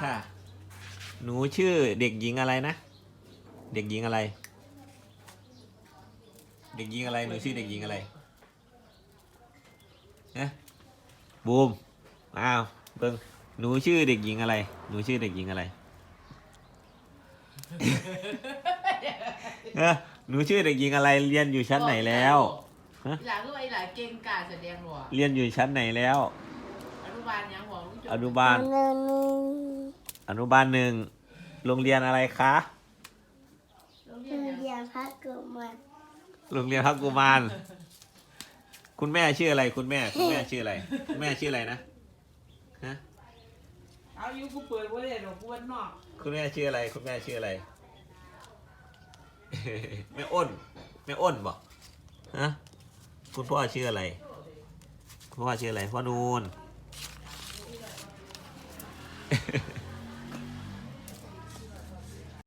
ค่ะ หนูชื่อเด็กหญิงอะไรนะ เด็กหญิงอะไร เด็กหญิงอะไร หนูชื่อเด็กหญิงอะไรนะบูม อ้าวเบิ้งหนูชื่อเด็กหญิงอะไร หนูชื่อเด็กหญิงอะไรเออหนูชื่อเด็กหญิงอะไร เรียนอยู่ชั้นไหนแล้ว ฮะอีหลาคือว่าอีหลาเก่งกาจแสดงหรอเรียนอยู่ชั้นไหนแล้ว อนุบาลยังหวังลูกจบอนุบาล อนุบาลหนึ่งโรงเรียนอะไรคะ โรงเรีคืยนอยังเรียนพระกุมารโรงเรียนพักกุมาร คุณแม่ชื่ออะไร คุณแม่ คุณแม่ชื่ออะไร คุณแม่ชื่ออะไรนะ ฮะ เอาอยู่กูเปิดว่าเลยหรอกกูวันนอกคุณแม่ชื่ออะไร คุณแม่ชื่ออะไร แม่อ้น แม่อ้นบอกฮะ คุณพ่อชื่ออะไร คุณพ่อชื่ออะไร พ่อนูน